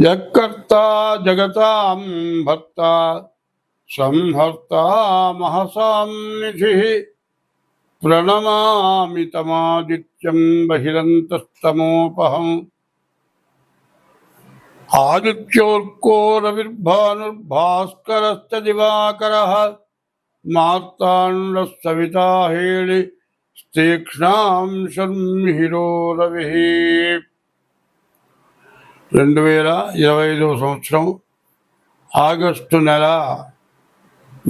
यकर्ता जगतां भक्ता संहर्ता महसां निधिः, प्रणमामि तमादित्यं बहिरन्तस्तमोपहम्। आदित्योऽर्को रविर्भानुर्भास्करश्च दिवाकरः मार्ताण्डः सविता हेळि स्तीक्ष्णां शर्मिहिरो रविः రెండు వేల ఇరవై ఐదవ సంవత్సరం ఆగస్టు నెల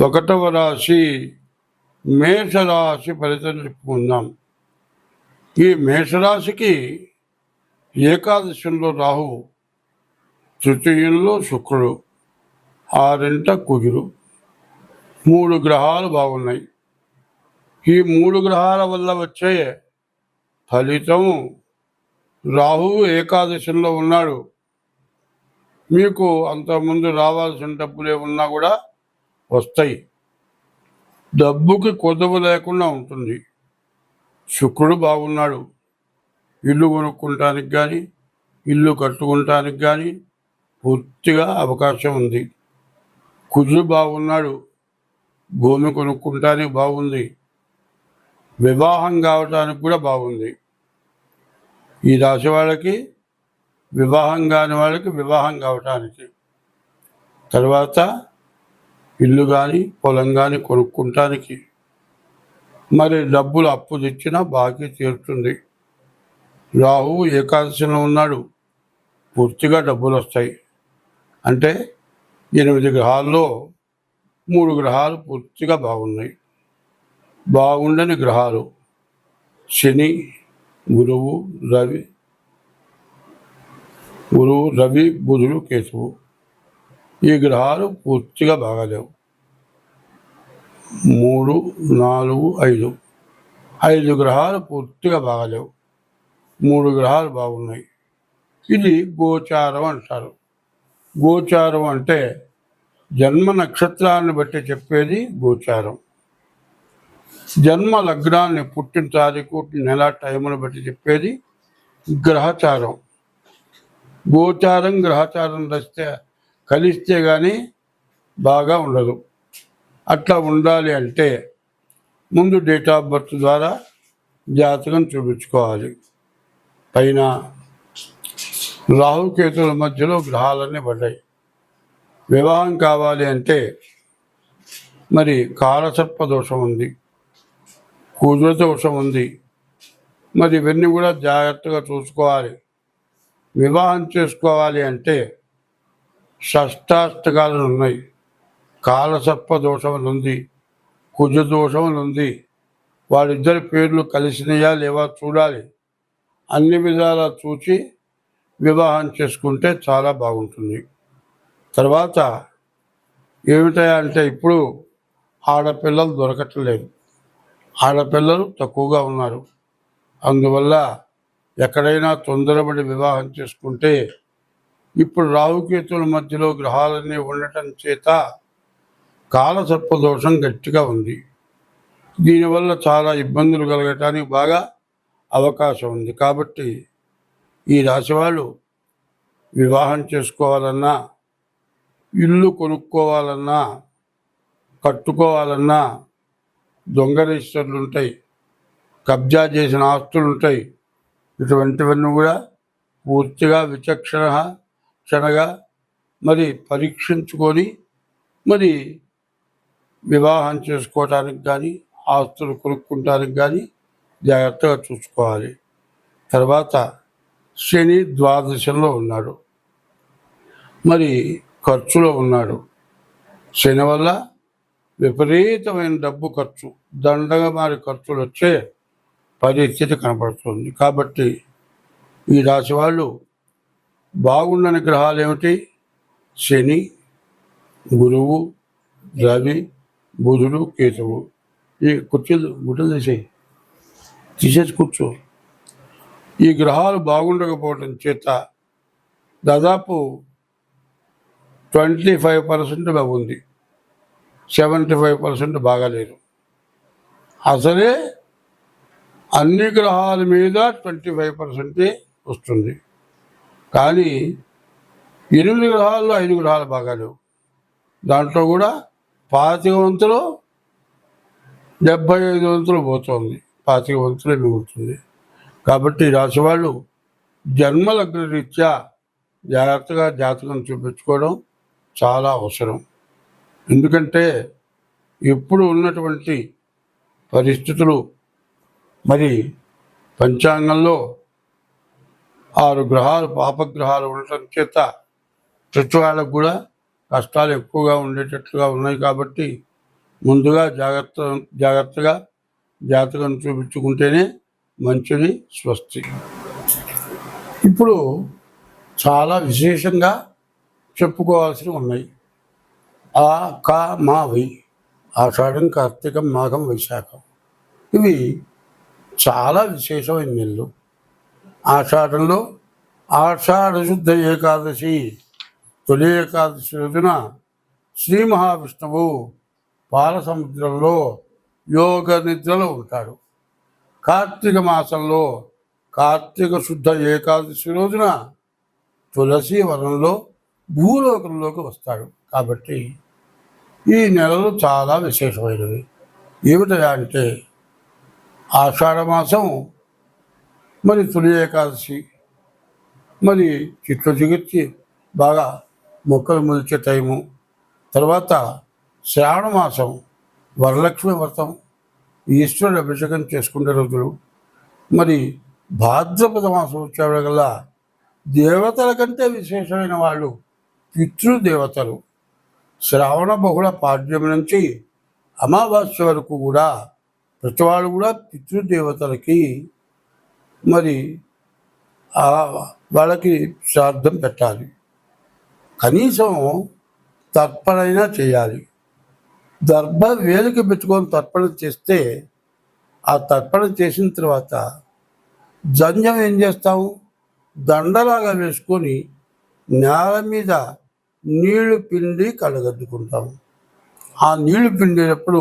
ఒకటవ రాశి మేషరాశి ఫలితం చెప్పుకుందాం. ఈ మేషరాశికి ఏకాదశంలో రాహు తృతీయంలో శుక్రుడు ఆరింట కుజుడు మూడు గ్రహాలు బాగున్నాయి. ఈ మూడు గ్రహాల వల్ల వచ్చే ఫలితం రాహువు ఏకాదశంలో ఉన్నాడు. మీకు అంతకుముందు రావాల్సిన డబ్బులు ఏమున్నా కూడా వస్తాయి. డబ్బుకి కొదవ లేకుండా ఉంటుంది. శుక్రుడు బాగున్నాడు. ఇల్లు కొనుక్కుంటానికి కానీ ఇల్లు కట్టుకుంటానికి కానీ పూర్తిగా అవకాశం ఉంది. కుజుడు బాగున్నాడు. భూమి కొనుక్కుంటానికి బాగుంది. వివాహం కావటానికి కూడా బాగుంది. ఈ రాశి వాళ్ళకి వివాహం కాని వాళ్ళకి వివాహం కావటానికి. తర్వాత ఇల్లు కానీ పొలం కానీ కొనుక్కుంటానికి. మరి డబ్బులు అప్పు తెచ్చినా బాకీ తీరుతుంది. రాహు ఏకాదశిలో ఉన్నాడు. పూర్తిగా డబ్బులు వస్తాయి. అంటే ఎనిమిది గ్రహాల్లో మూడు గ్రహాలు పూర్తిగా బాగున్నాయి. బాగుండని గ్రహాలు. శని గురువు రవి గురువు రవి బుధుడు కేతువు. ఈ గ్రహాలు పూర్తిగా బాగాలేవు. మూడు నాలుగు ఐదు. ఐదు గ్రహాలు పూర్తిగా బాగాలేవు. మూడు గ్రహాలు బాగున్నాయి. ఇది గోచారం అంటారు. గోచారం అంటే జన్మ నక్షత్రాన్ని బట్టి చెప్పేది గోచారం. జన్మ లగ్నాన్ని పుట్టిన తారీఖు నెల టైమును బట్టి చెప్పేది గ్రహచారం. గోచారం గ్రహచారం రస్తే కలిస్తే కానీ బాగా ఉండదు. అట్లా ఉండాలి అంటే ముందు డేట్ ఆఫ్ బర్త్ ద్వారా జాతకం చూపించుకోవాలి. పైన రాహుకేతుల మధ్యలో గ్రహాలన్నీ పడ్డాయి. వివాహం కావాలి అంటే మరి కాలసర్ప దోషం ఉంది. కుజ దోషం ఉంది. మరి ఇవన్నీ కూడా జాగ్రత్తగా చూసుకోవాలి. వివాహం చేసుకోవాలి అంటే షష్టాష్టకాలు ఉన్నాయి. కాలసర్ప దోషం ఉంది. కుజ దోషం ఉంది. వాళ్ళిద్దరి పేర్లు కలిసినయా లేవా చూడాలి. అన్ని విధాలా చూసి వివాహం చేసుకుంటే చాలా బాగుంటుంది. తర్వాత ఏమిటా అంటే ఇప్పుడు ఆడపిల్లలు దొరకట్లేదు. ఆడపిల్లలు తక్కువగా ఉన్నారు. అందువల్ల ఎక్కడైనా తొందరపడి వివాహం చేసుకుంటే ఇప్పుడు రాహుకేతుల మధ్యలో గ్రహాలన్నీ ఉండటం చేత కాలసర్ప దోషం గట్టిగా ఉంది. దీనివల్ల చాలా ఇబ్బందులు కలగటానికి బాగా అవకాశం ఉంది. కాబట్టి ఈ రాశి వాళ్ళు వివాహం చేసుకోవాలన్నా ఇల్లు కొనుక్కోవాలన్నా కట్టుకోవాలన్నా దొంగ రిజిస్టర్లు ఉంటాయి కబ్జా చేసిన ఆస్తులు ఉంటాయి ఇటువంటివన్నీ కూడా పూర్తిగా విచక్షణ క్షణగా మరి పరీక్షించుకొని మరి వివాహం చేసుకోవటానికి కానీ ఆస్తులు కొనుక్కుంటానికి కానీ జాగ్రత్తగా చూసుకోవాలి. తర్వాత శని ద్వాదశంలో ఉన్నాడు. మరి ఖర్చులో ఉన్నాడు. శని వల్ల విపరీతమైన డబ్బు ఖర్చు దండగా మారి ఖర్చులు వచ్చే పరిస్థితి కనపడుతుంది కాబట్టి ఈ రాశి వాళ్ళు బాగుండని గ్రహాలు ఏమిటి? శని గురువు రవి బుధుడు కేతువు. ఈ కుర్చీలు గుడ్డలు తీసేయి. తీసేసి కూర్చో. ఈ గ్రహాలు బాగుండకపోవడం చేత దాదాపు ట్వంటీ ఫైవ్ పర్సెంట్ బాగుంది సెవెంటీ ఫైవ్ పర్సెంట్ బాగాలేదు అసలే అన్ని గ్రహాల మీద ట్వంటీ ఫైవ్ పర్సెంటే వస్తుంది. కానీ ఎనిమిది గ్రహాల్లో ఐదు గ్రహాలు బాగాలేవు. దాంట్లో కూడా పాతిక వంతులు డెబ్బై ఐదు వంతులు పోతుంది. పాతిక వంతులే మిగులుతుంది కాబట్టి రాసి రాశి వాళ్ళు జన్మలగ్న రీత్యా జాగ్రత్తగా జాతకం చూపించుకోవడం చాలా అవసరం. ఎందుకంటే ఇప్పుడు ఉన్నటువంటి పరిస్థితులు మరి పంచాంగంలో ఆరు గ్రహాలు పాపగ్రహాలు ఉండటం చేత ప్రతి కూడా కష్టాలు ఎక్కువగా ఉండేటట్లుగా ఉన్నాయి కాబట్టి ముందుగా జాగ్రత్త జాగ్రత్తగా జాతకం చూపించుకుంటేనే మంచిది స్వస్తి. ఇప్పుడు చాలా విశేషంగా చెప్పుకోవాల్సినవి ఉన్నాయి. ఆ కా మా వి ఆషాఢం కార్తీకం మాఘం వైశాఖం. ఇవి చాలా విశేషమైన నెలలు. ఆషాఢంలో ఆషాఢ శుద్ధ ఏకాదశి తొలి ఏకాదశి రోజున శ్రీ మహావిష్ణువు పాలసముద్రంలో యోగ నిద్రలో ఉంటాడు. కార్తీక మాసంలో కార్తీక శుద్ధ ఏకాదశి రోజున తులసి వనంలో భూలోకంలోకి వస్తాడు. కాబట్టి ఈ నెలలు చాలా విశేషమైనవి. ఏమిటయా అంటే ఆషాఢమాసం మరి తొలి ఏకాదశి మరి చిత్త చిగుర్చి బాగా మొక్కలు మొలిచే టైము తర్వాత శ్రావణ మాసం వరలక్ష్మి వ్రతం ఈశ్వరుడు అభిషేకం చేసుకునే రోజులు మరి భాద్రపద మాసం వచ్చేవరగల్లా దేవతల కంటే విశేషమైన వాళ్ళు పితృదేవతలు. శ్రావణ బహుళ పాడ్యం నుంచి అమావాస్య వరకు కూడా ప్రతి వాళ్ళు కూడా పితృదేవతలకి మరి వాళ్ళకి శ్రాద్ధం పెట్టాలి. కనీసం తర్పణైనా చేయాలి. దర్భ వేలికి పెట్టుకొని తర్పణ చేస్తే ఆ తర్పణ చేసిన తర్వాత జంజం ఏం చేస్తాము దండలాగా వేసుకొని నేల మీద నీళ్ళు పిండి కళ్ళగద్దుకుంటాము ఆ నీళ్ళు పిండినప్పుడు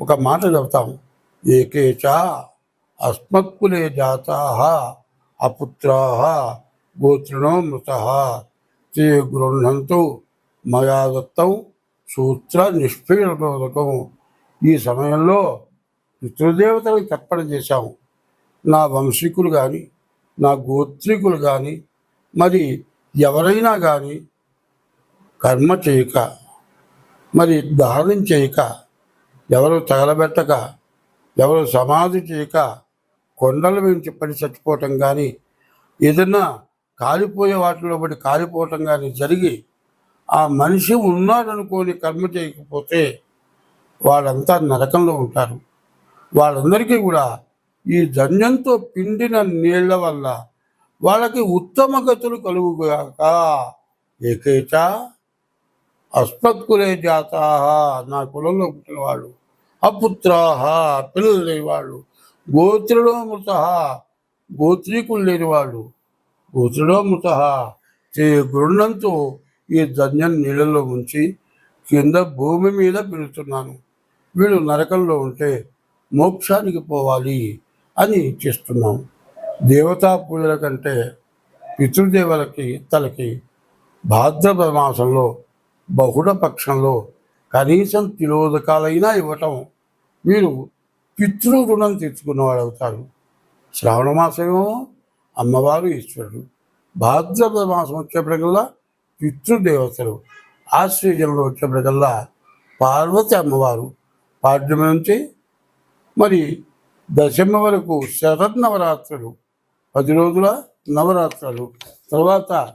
ఒక మాట చెబుతాం. ఏకేచ అస్మత్కులే జాతా అపుత్రా గోత్రిణో మృత తే గృహంతో మయా దత్తం సూత్ర నిష్పీడనోదకం ఈ సమయంలో పితృదేవతలకు తర్పణ చేశాము నా వంశీకులు కానీ నా గోత్రికులు కానీ మరి ఎవరైనా కానీ కర్మ చేయక మరి దానం చేయక ఎవరు తగలబెట్టక ఎవరు సమాధి చేయక కొండల నుంచి పడి చచ్చిపోవటం కానీ ఏదన్నా కాలిపోయే వాటిలో పడి కాలిపోవటం కానీ జరిగి ఆ మనిషి ఉన్నాడనుకోని కర్మ చేయకపోతే వాళ్ళంతా నరకంలో ఉంటారు. వాళ్ళందరికీ కూడా ఈ ధన్యంతో పిండిన నీళ్ళ వల్ల వాళ్ళకి ఉత్తమ గతులు కలుగుగాక. ఏకేటా అస్మత్కులే జాతా నా కులంలో పుట్టినవాడు. వాళ్ళు అపుత్రాహ పిల్లలు లేనివాడు. వాళ్ళు మృత గోత్రీకులు లేని వాళ్ళు గోత్రులో మృత గురుణంతో ఈ ధన్యం నీళ్ళలో ఉంచి కింద భూమి మీద పెడుతున్నాను వీళ్ళు నరకంలో ఉంటే మోక్షానికి పోవాలి అని ఇచ్చిస్తున్నాం దేవతా పూజల కంటే పితృదేవులకి తలకి భాద్రపద మాసంలో బహుళ పక్షంలో కనీసం తిలోదకాలైనా ఇవ్వటం మీరు పితృ రుణం తెచ్చుకున్నవాడు అవుతారు శ్రావణ మాసమేమో అమ్మవారు ఈశ్వరుడు. భాద్రపద మాసం వచ్చేప్పటికల్లా పితృదేవతలు. ఆశ్రయంలో వచ్చేప్పటికల్లా పార్వతి అమ్మవారు. పాడ్యమి నుంచి మరి దశమ వరకు శరన్నవరాత్రులు పది రోజుల నవరాత్రులు. తర్వాత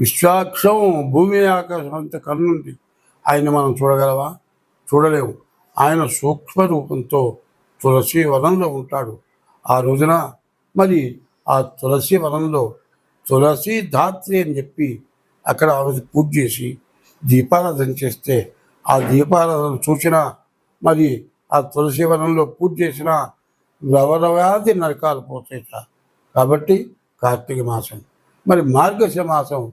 విశ్వాక్షం భూమి ఆకాశం అంత కన్నుండి ఆయన మనం చూడగలవా? చూడలేము. ఆయన సూక్ష్మ రూపంతో తులసి వనంలో ఉంటాడు. ఆ రోజున మరి ఆ తులసి వనంలో తులసి ధాత్రి అని చెప్పి అక్కడ ఆమె పూజ చేసి దీపారాధన చేస్తే ఆ దీపారాధన చూసిన మరి ఆ తులసి వనంలో పూజ చేసిన రవరవ్యాధి నరకాలు పోతాయి కాబట్టి కార్తీక మాసం. మరి మార్గశ మాసం